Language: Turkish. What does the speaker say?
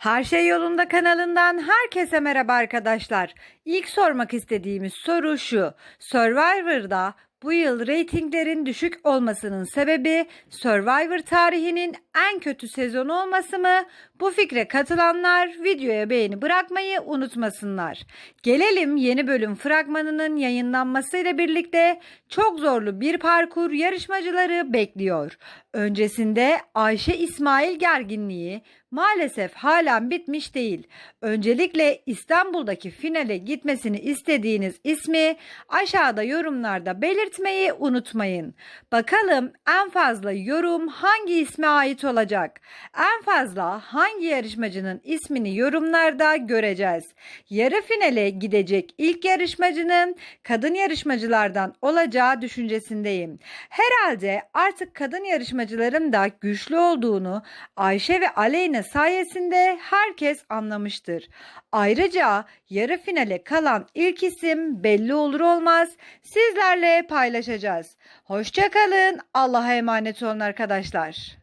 Her şey yolunda kanalından herkese merhaba arkadaşlar. İlk sormak istediğimiz soru şu. Survivor'da bu yıl reytinglerin düşük olmasının sebebi Survivor tarihinin en kötü sezonu olması mı? Bu fikre katılanlar videoya beğeni bırakmayı unutmasınlar. Gelelim yeni bölüm fragmanının yayınlanmasıyla birlikte çok zorlu bir parkur yarışmacıları bekliyor. Öncesinde Ayşe İsmail gerginliği maalesef halen bitmiş değil. Öncelikle İstanbul'daki finale gitmesini istediğiniz ismi aşağıda yorumlarda belirtmeyi unutmayın. Bakalım en fazla yorum hangi isme ait olacak? En fazla hangi yarışmacının ismini yorumlarda göreceğiz. Yarı finale gidecek ilk yarışmacının kadın yarışmacılardan olacağı düşüncesindeyim. Herhalde artık kadın yarışmacıların da güçlü olduğunu Ayşe ve Aleyna sayesinde herkes anlamıştır. Ayrıca yarı finale kalan ilk isim belli olur olmaz sizlerle paylaşacağız. Hoşçakalın. Allah'a emanet olun arkadaşlar.